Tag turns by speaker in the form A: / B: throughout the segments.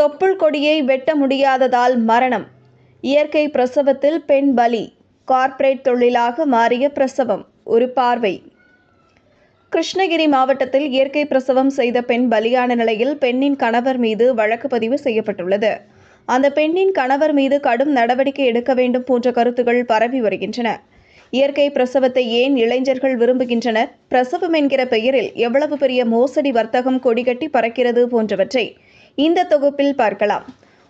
A: தொப்புள் கொடியை வெட்ட முடியாததால் மரணம். இயற்கை பிரசவத்தில் பெண் பலி கார்ப்பரேட் தொழிலாக மாறிய பிரசவம் ஒரு பார்வை. கிருஷ்ணகிரி மாவட்டத்தில் இயற்கை பிரசவம் செய்த பெண் பலியான நிலையில் பெண்ணின் கணவர் மீது வழக்கு பதிவு செய்யப்பட்டுள்ளது. அந்த பெண்ணின் கணவர் மீது கடும் நடவடிக்கை எடுக்க வேண்டும் போன்ற கருத்துகள் பரவி வருகின்றன. இயற்கை பிரசவத்தை ஏன் இளைஞர்கள் விரும்புகின்றனர்? பிரசவம் என்கிற பெயரில் எவ்வளவு பெரிய மோசடி வர்த்தகம் கொடிகட்டி பறக்கிறது போன்றவற்றை இந்த தொகுப்பில் பார்க்கலாம்.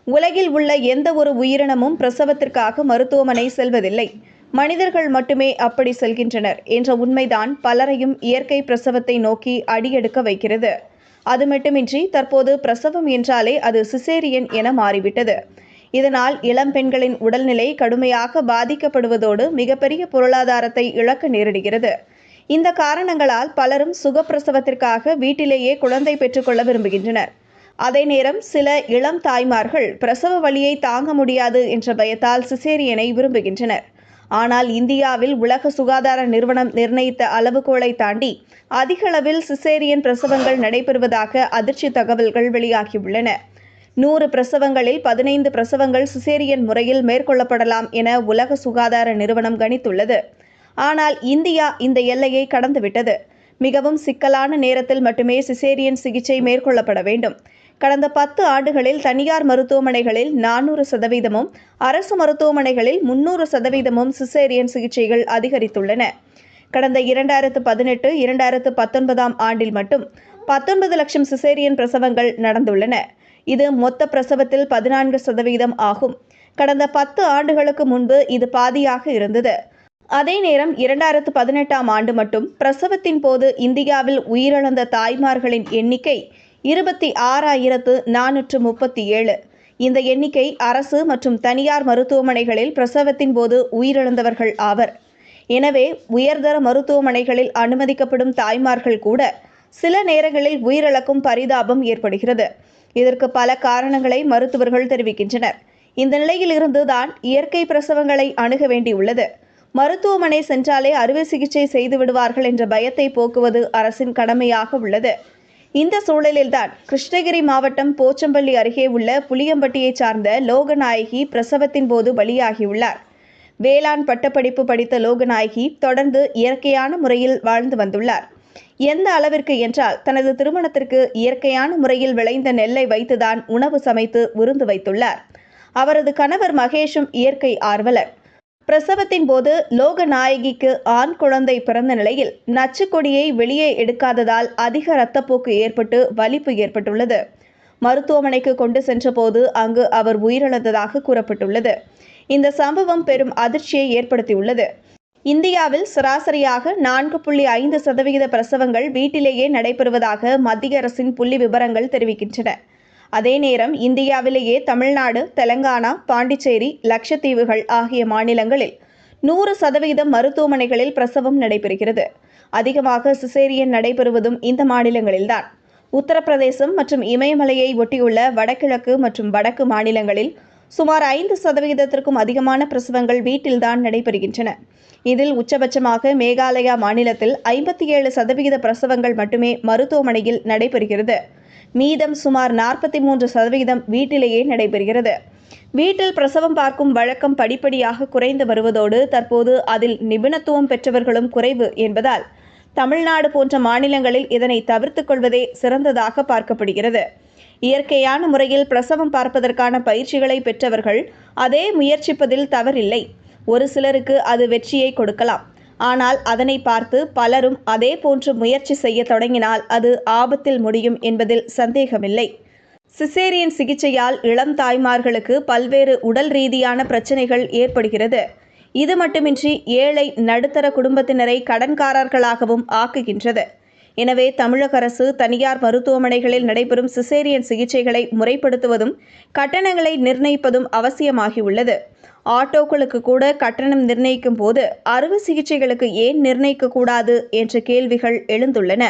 A: உலகில் உள்ள எந்த ஒரு உயிரினமும் பிரசவத்திற்காக மருத்துவமனை செல்வதில்லை. மனிதர்கள் மட்டுமே அப்படி செல்கின்றனர் என்ற உண்மைதான் பலரையும் இயற்கை பிரசவத்தை நோக்கி அடியெடுக்க வைக்கிறது. அது மட்டுமின்றி தற்போது பிரசவம் என்றாலே அது சிசேரியன் என மாறிவிட்டது. இதனால் இளம் பெண்களின் உடல்நிலை கடுமையாக பாதிக்கப்படுவதோடு மிகப்பெரிய பொருளாதாரத்தை இழக்க நேரிடுகிறது. இந்த காரணங்களால் பலரும் சுகப்பிரசவத்திற்காக வீட்டிலேயே குழந்தை பெற்றுக்கொள்ள விரும்புகின்றனர். அதே நேரம் சில இளம் தாய்மார்கள் பிரசவ வழியை தாங்க முடியாது என்ற பயத்தால் சிசேரியனை விரும்புகின்றனர். ஆனால் இந்தியாவில் உலக சுகாதார நிறுவனம் நிர்ணயித்த அளவுகோலை தாண்டி அதிக அளவில் சிசேரியன் பிரசவங்கள் நடைபெறுவதாக அதிர்ச்சி தகவல்கள் வெளியாகியுள்ளன. நூறு பிரசவங்களில் பதினைந்து பிரசவங்கள் சிசேரியன் முறையில் மேற்கொள்ளப்படலாம் என உலக சுகாதார நிறுவனம் கணித்துள்ளது. ஆனால் இந்தியா இந்த எல்லையை கடந்துவிட்டது. மிகவும் சிக்கலான நேரத்தில் மட்டுமே சிசேரியன் சிகிச்சை மேற்கொள்ளப்பட வேண்டும். கடந்த பத்து ஆண்டுகளில் தனியார் மருத்துவமனைகளில் நானூறு சதவீதமும் அரசு மருத்துவமனைகளில் முன்னூறு சதவீதமும் சிசேரியன் சிகிச்சைகள் அதிகரித்துள்ளன. கடந்த இரண்டாயிரத்து பதினெட்டு இரண்டாயிரத்து பத்தொன்பதாம் ஆண்டில் மட்டும் பத்தொன்பது லட்சம் சிசேரியன் பிரசவங்கள் நடந்துள்ளன. இது மொத்த பிரசவத்தில் பதினான்கு சதவீதம் ஆகும். கடந்த பத்து ஆண்டுகளுக்கு முன்பு இது பாதியாக இருந்தது. அதே நேரம் இரண்டாயிரத்து பதினெட்டாம் ஆண்டு மட்டும் பிரசவத்தின் போது இந்தியாவில் உயிரிழந்த தாய்மார்களின் எண்ணிக்கை இருபத்தி ஆறாயிரத்து நானூற்று முப்பத்தி ஏழு. இந்த எண்ணிக்கை அரசு மற்றும் தனியார் மருத்துவமனைகளில் பிரசவத்தின் போது உயிரிழந்தவர்கள் ஆவர். எனவே உயர்தர மருத்துவமனைகளில் அனுமதிக்கப்படும் தாய்மார்கள் கூட சில நேரங்களில் உயிரிழக்கும் பரிதாபம் ஏற்படுகிறது. இதற்கு பல காரணங்களை மருத்துவர்கள் தெரிவிக்கின்றனர். இந்த நிலையில் இருந்துதான் இயற்கை பிரசவங்களை அணுக வேண்டியுள்ளது. மருத்துவமனை சென்றாலே அறுவை சிகிச்சை செய்து விடுவார்கள் என்ற பயத்தை போக்குவது அரசின் கடமையாக உள்ளது. இந்த சூழலில்தான் கிருஷ்ணகிரி மாவட்டம் போச்சம்பள்ளி அருகே உள்ள புளியம்பட்டியைச் சார்ந்த லோகநாயகி பிரசவத்தின் போது பலியாகியுள்ளார். வேளாண் பட்டப்படிப்பு படித்த லோகநாயகி தொடர்ந்து இயற்கையான முறையில் வாழ்ந்து வந்துள்ளார். எந்த அளவிற்கு என்றால் தனது திருமணத்திற்கு இயற்கையான முறையில் விளைந்த நெல்லை வைத்துதான் உணவு சமைத்து விருந்து வைத்துள்ளார். அவரது கணவர் மகேஷும் இயற்கை ஆர்வலர். பிரசவத்தின் போது லோகநாயகிக்கு ஆண் குழந்தை பிறந்த நிலையில் நச்சுக்கொடியை வெளியே எடுக்காததால் அதிக இரத்தப்போக்கு ஏற்பட்டு வலிப்பு ஏற்பட்டுள்ளது. மருத்துவமனைக்கு கொண்டு சென்றபோது அங்கு அவர் உயிரிழந்ததாக கூறப்பட்டுள்ளது. இந்த சம்பவம் பெரும் அதிர்ச்சியை ஏற்படுத்தியுள்ளது. இந்தியாவில் சராசரியாக நான்கு புள்ளி ஐந்து சதவிகித பிரசவங்கள் வீட்டிலேயே நடைபெறுவதாக மத்திய அரசின் புள்ளி விவரங்கள் தெரிவிக்கின்றன. அதே நேரம் இந்தியாவிலேயே தமிழ்நாடு தெலங்கானா பாண்டிச்சேரி லட்சத்தீவுகள் ஆகிய மாநிலங்களில் நூறு சதவீதம் மருத்துவமனைகளில் பிரசவம் நடைபெறுகிறது. அதிகமாக சிசேரியன் நடைபெறுவதும் இந்த மாநிலங்களில்தான். உத்தரப்பிரதேசம் மற்றும் இமயமலையை ஒட்டியுள்ள வடகிழக்கு மற்றும் வடக்கு மாநிலங்களில் சுமார் ஐந்து சதவிகிதத்திற்கும் அதிகமான பிரசவங்கள் வீட்டில்தான் நடைபெறுகின்றன. இதில் உச்சபட்சமாக மேகாலயா மாநிலத்தில் ஐம்பத்தி ஏழு சதவிகித பிரசவங்கள் மட்டுமே மருத்துவமனையில் நடைபெறுகிறது. மீதம் சுமார் நாற்பத்தி மூன்று சதவிகிதம் வீட்டிலேயே நடைபெறுகிறது. வீட்டில் பிரசவம் பார்க்கும் வழக்கம் படிப்படியாக குறைந்து வருவதோடு தற்போது அதில் நிபுணத்துவம் பெற்றவர்களும் குறைவு என்பதால் தமிழ்நாடு போன்ற மாநிலங்களில் இதனை தவிர்த்து கொள்வதே சிறந்ததாக பார்க்கப்படுகிறது. இயற்கையான முறையில் பிரசவம் பார்ப்பதற்கான பயிற்சிகளை பெற்றவர்கள் அதே முயற்சிப்பதில் தவறில்லை. ஒரு சிலருக்கு அது வெற்றியை கொடுக்கலாம். ஆனால் அதனை பார்த்து பலரும் அதே போன்று முயற்சி செய்ய தொடங்கினால் அது ஆபத்தில் முடியும் என்பதில் சந்தேகமில்லை. சிசேரியன் சிகிச்சையால் இளம் தாய்மார்களுக்கு பல்வேறு உடல் ரீதியான பிரச்சனைகள் ஏற்படுகிறது. இது மட்டுமின்றி ஏழை நடுத்தர குடும்பத்தினரை கடன்காரர்களாகவும் ஆக்குகின்றது. எனவே தமிழக அரசு தனியார் மருத்துவமனைகளில் நடைபெறும் சிசேரியன் சிகிச்சைகளை முறைப்படுத்துவதும் கட்டணங்களை நிர்ணயிப்பதும் அவசியமாகியுள்ளது. ஆட்டோக்களுக்கு கூட கட்டணம் நிர்ணயிக்கும் போது அறுவை சிகிச்சைகளுக்கு ஏன் நிர்ணயிக்க கூடாது என்ற கேள்விகள் எழுந்துள்ளன.